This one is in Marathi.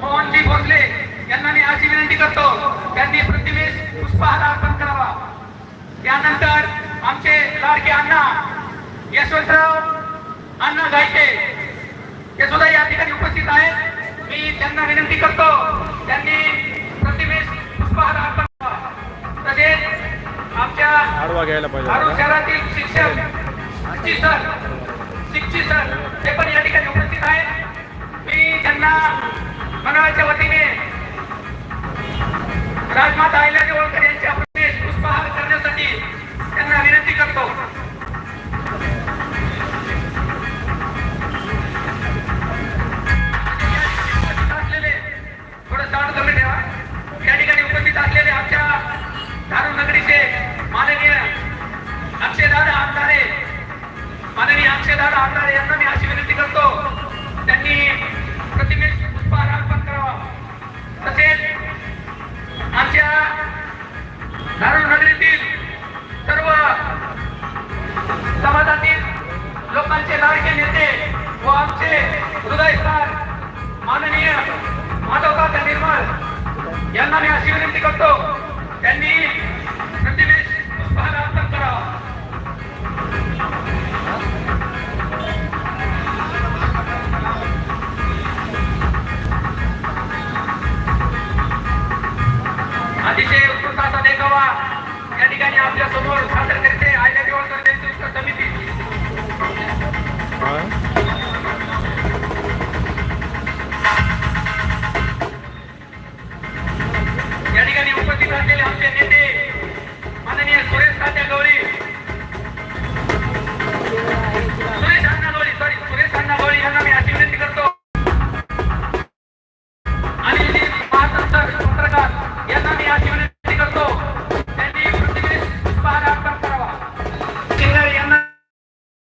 मोहनजी भोसले यांना मी अशी विनंती करतो. त्यांनी प्रतिमेस पुष्पहार अर्पण करावा. त्यानंतर आमचे लाडके अण्णा यशवंतराव अण्णा गायके हे सुद्धा या ठिकाणी उपस्थित आहेत. मी त्यांना विनंती करतो त्यांनी प्रतिमेस पुष्पहार अर्पण करावा. तसेच आमच्या. शहरातील शिक्षक शिक्षी सर शिक्षी सर ते पण या ठिकाणी उपस्थित आहेत. मी त्यांना मंडळाच्या वतीने राजमाता अहिल्या होळकर यांच्या प्रतिमेस पुष्पहार करण्यासाठी त्यांना विनंती करतो. उपस्थित असलेले थोडं सावध माननीय अक्षयदादा आमदारे माननीय अक्षयदादा आमदारे यांना मी अशी विनंती नगरीतील सर्व समाजातील लोकांचे लाडके नेते व आमचे हृदयस्थान माननीय माधवकाका निर्मळ यांना मी अशी विनंती करतो त्यांनी प्रतिमेस पुष्पहार अर्पण करावा. अतिशय उत्कृष्ट देखावा या ठिकाणी आपल्यासमोर सादर करते